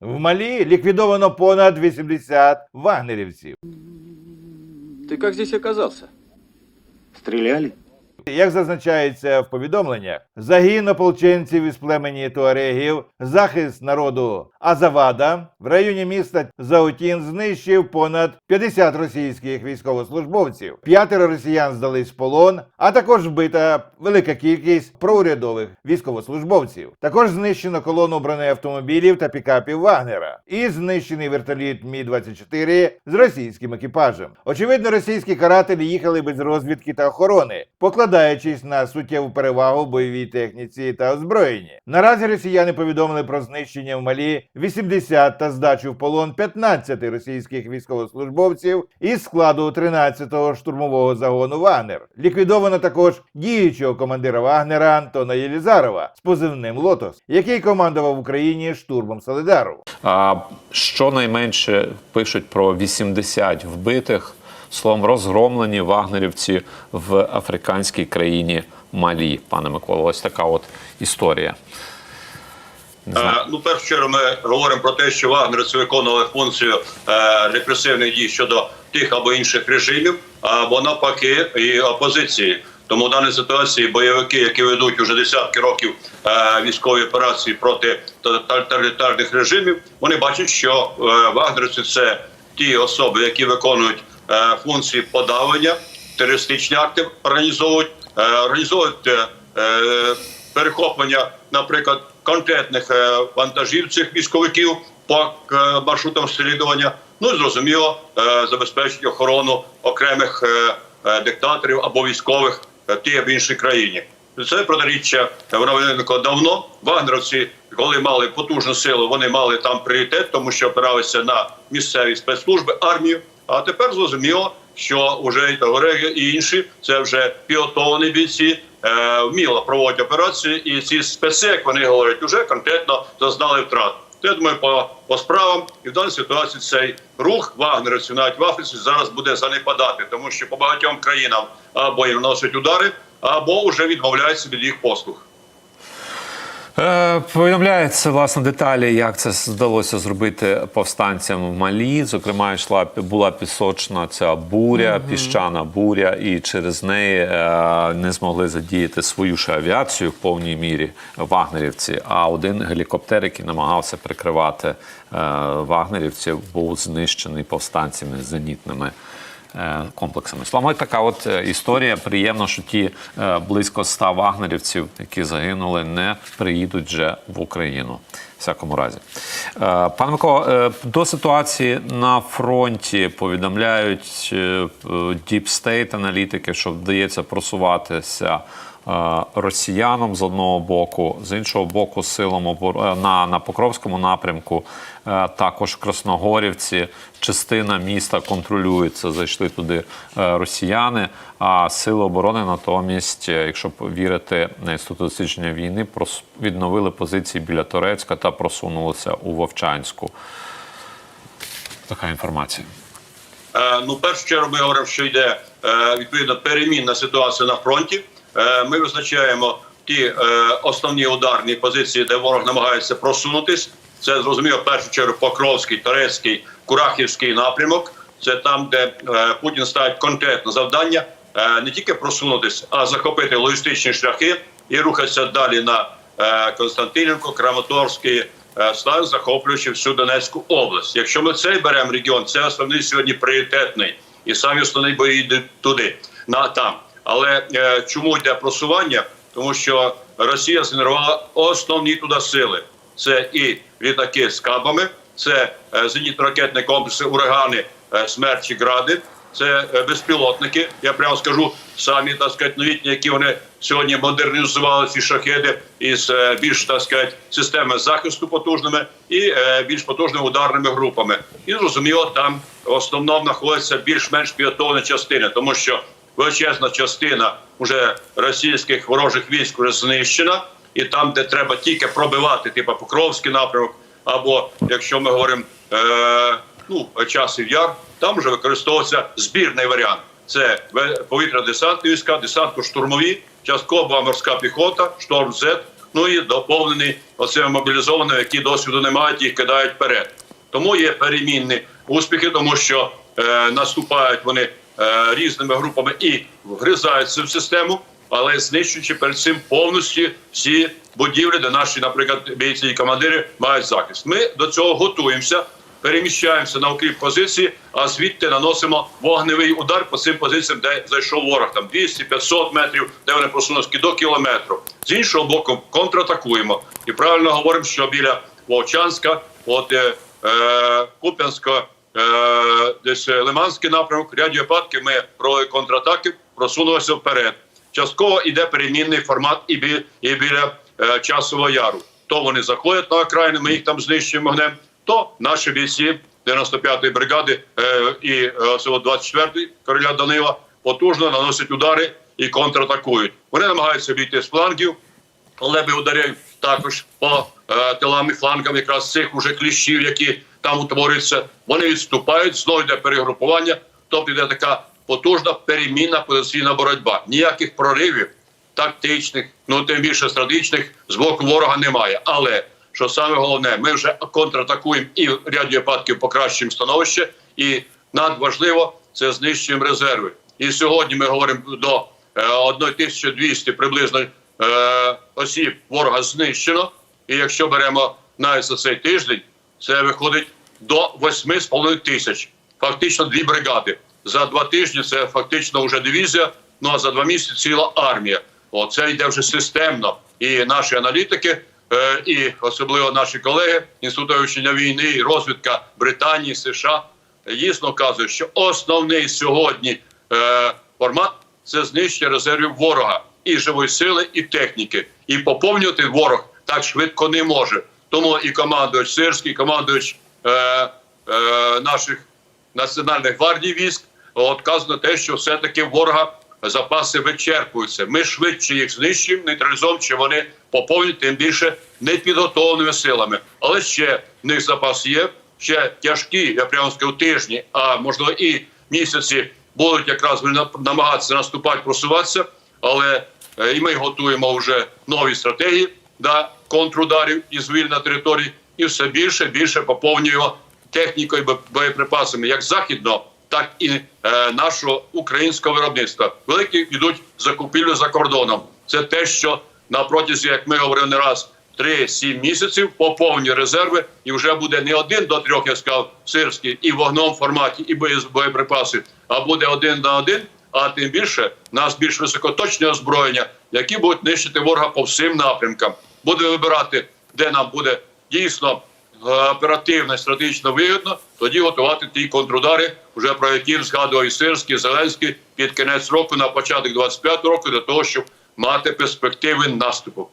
В Малі ліквідовано понад 80 вагнерівців. Ты как здесь оказался? Стреляли? Як зазначається в повідомленнях, загін ополченців із племені туарегів, захист народу Азавада в районі міста Заутін знищив понад 50 російських військовослужбовців. П'ятеро росіян здались в полон, а також вбита велика кількість проурядових військовослужбовців. Також знищено колону бронеавтомобілів та пікапів Вагнера і знищений вертоліт Мі 24 з російським екіпажем. Очевидно, російські карателі їхали без розвідки та охорони, покладаючись на суттєву перевагу в бойовій техніці та озброєнні. Наразі росіяни повідомили про знищення в Малі 80 та здачу в полон 15 російських військовослужбовців із складу 13-го штурмового загону Вагнер. Ліквідовано також діючого командира Вагнера Антона Єлізарова з позивним Лотос, який командував в Україні штурмом Солидару. А щонайменше пишуть про 80 вбитих, словом, розгромлені вагнерівці в африканській країні Малі. Пане Миколо, ось така от історія. Е, Ну, першу чергу ми говоримо про те, що вагнерівці виконували функцію е, репресивних дій щодо тих або інших режимів, або навпаки, і опозиції. Тому в даній ситуації бойовики, які ведуть уже десятки років е, військові операції проти тоталітарних режимів, вони бачать, що е, вагнерівці це ті особи, які виконують функції подавлення, терористичні акти організовують, е, організовують е, е, перехоплення, наприклад, конкретних е, вантажів цих військовиків по е, маршрутам слідування. Ну і зрозуміло, е, забезпечить охорону окремих е, е, диктаторів або військових е, в іншій країні. Це протиріччя воно виникло давно. Вагнеровці, коли мали потужну силу, вони мали там пріоритет, тому що опиралися на місцеві спецслужби, армію. А тепер зрозуміло, що вже і Тавреги, і інші це вже підготовлені бійці, е, вміло проводять операції, і ці спеці, як вони говорять, вже конкретно зазнали втрат. Я думаю, по, по справам і в даній ситуації цей рух вагнерівців навіть в Африці зараз буде занепадати, тому що по багатьом країнам або їм носять удари, або вже відмовляються від їх послуг. Е, Повідомляється власне деталі, як це вдалося зробити повстанцям в Малі. Зокрема, йшла була пісочна ця буря, піщана буря, і через неї е, не змогли задіяти свою ж авіацію в повній мірі вагнерівці. А один гелікоптер, який намагався прикривати е, вагнерівців, був знищений повстанцями зенітними комплексами. Словом, така от е, історія. Приємно, що ті е, близько ста вагнерівців, які загинули, не приїдуть вже в Україну. Всякому разі, Е, пане Микола, е, до ситуації на фронті повідомляють е, е, Deep State аналітики, що вдається просуватися е, росіянам з одного боку, з іншого боку, силам обор- е, на, на Покровському напрямку, е, також Красногорівці. Частина міста контролюється, зайшли туди е, росіяни. А сили оборони натомість, е, якщо вірити на інститут дослідження війни, відновили позиції біля Торецька та просунулися у Вовчанську. Така інформація. Е, Ну, першу чергу ми говоримо, що йде е, відповідно перемінна ситуація на фронті. Е, Ми визначаємо ті е, основні ударні позиції, де ворог намагається просунутись. Це зрозуміло в першу чергу Покровський, Торецький, Курахівський напрямок. Це там, де е, Путін ставить конкретне завдання не тільки просунутись, а захопити логістичні шляхи і рухатися далі на Константинівку, Краматорський, стан, захоплюючи всю Донецьку область. Якщо ми цей беремо регіон, це основний сьогодні пріоритетний, і самі основні бої йдуть туди, на там. Але е, чому йде просування? Тому що Росія згенерувала основні туди сили. Це і літаки з кабами, це е, зенітно-ракетні комплекси, урагани, е, смерчі, гради, це е, безпілотники. Я прямо скажу самі так сказати, новітні, які вони сьогодні модернізували ці шахеди із е, більш так сказати, системи захисту потужними і е, більш потужними ударними групами. І зрозуміло, там в основному більш-менш підготовлені частини, тому що величезна частина вже російських ворожих військ вже знищена, і там, де треба тільки пробивати, типу Покровський напрямок, або якщо ми говоримо е, ну, часів яр, там вже використовується збірний варіант. Це повітря десантні війська, десантно-штурмові, частково морська піхота, шторм Z, Ну і доповнений оцими мобілізованими, які досвіду не мають, їх кидають вперед. Тому є перемінні успіхи, тому що е, наступають вони е, різними групами і вгризаються в систему, але знищуючи перед цим повністю всі будівлі, де наші, наприклад, бійці і командири мають захист. Ми до цього готуємося, переміщаємося на укріп позиції, а звідти наносимо вогневий удар по цим позиціям, де зайшов ворог там 200-500 метрів, де вони просунулися до кілометру. З іншого боку, контратакуємо і правильно говоримо, що біля Вовчанська, от е, е, Куп'янська, десь е, Лиманський напрямок, в ряді випадків ми провели контратаки, просунулися вперед. Частково йде перемінний формат і, бі, і біля е, часового яру. То вони заходять на окраїни, ми їх там знищуємо вогнем, то наші бійці 95-ї бригади е, і е, 24-ї короля Данила потужно наносять удари і контратакують. Вони намагаються обійти з флангів, леби ударяють також по е, тилам і флангам якраз цих уже кліщів, які там утворюються. Вони відступають, знову йде перегрупування, тобто йде така потужна перемінна позиційна боротьба. Ніяких проривів тактичних, ну тим більше стратегічних з боку ворога немає. Але що саме головне, ми вже контратакуємо і в ряді випадків покращуємо становище, і надважливо це знищуємо резерви. І сьогодні ми говоримо до е, 1200 приблизно е, осіб ворога знищено. І якщо беремо навіть за цей тиждень, це виходить до 8,5 тисяч. Фактично дві бригади. За два тижні це фактично вже дивізія. Ну а за два місяці ціла армія. Оце йде вже системно. І наші аналітики, е, і особливо наші колеги інституту вивчення війни і розвідка Британії, США дійсно вказують, що основний сьогодні е, формат це знищення резервів ворога і живої сили, і техніки. І поповнювати ворог так швидко не може. Тому і командувач Сирський, і командувач е, е, наших національних гвардій військ от казано те, що все-таки ворога запаси вичерпуються. Ми швидше їх знищуємо, нейтралізуємо, чи вони поповнюють тим більше непідготовленими силами. Але ще в них запас є. Ще тяжкі, я прямо скажу, тижні, а можливо і місяці будуть якраз намагатися наступати, просуватися. Але і ми готуємо вже нові стратегії для контрударів і звільнення територій, і все більше більше поповнюємо технікою бо- боєприпасами як західного, так і е, нашого українського виробництва. Великі йдуть закупівлі за кордоном. Це те, що на протязі, як ми говорили не раз, 3-7 місяців поповні резерви, і вже буде не один до трьох, я сказав, сирський, і в вогному форматі, і боєприпаси, а буде один на один. А тим більше нас більш високоточне озброєння, які будуть нищити ворога по всім напрямкам. Будемо вибирати, де нам буде дійсно е, оперативно і стратегічно вигідно, тоді готувати ті контрудари, вже про які згадував і Сирський, і Зеленський під кінець року на початок 25 року, для того, щоб мати перспективи наступу.